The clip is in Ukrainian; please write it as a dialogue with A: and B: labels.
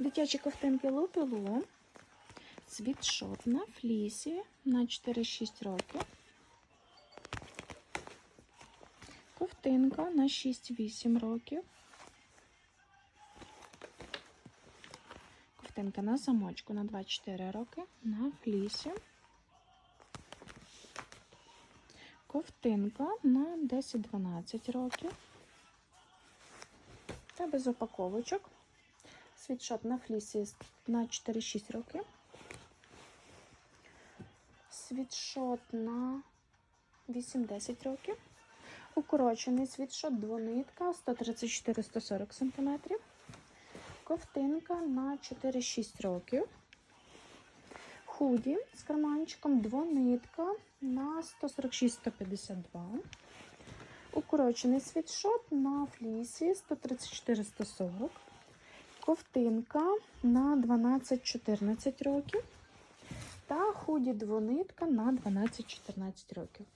A: Дитячі ковтинки лупилу. Світшот на флісі на 4-6 років. Ковтинка на 6-8 років. Ковтинка на замочку на 2-4 роки. На флісі. Ковтинка на 10-12 років. Та без упаковочок. Світшот на флісі на 4-6 років. Світшот на 8-10 років. Укорочений світшот двонитка 134-140 см. Ковтинка на 4-6 років. Худі з карманчиком двонитка на 146-152. Укорочений світшот на флісі 134-140. Ковтинка на 12-14 років. Та худі двонитка на 12-14 років.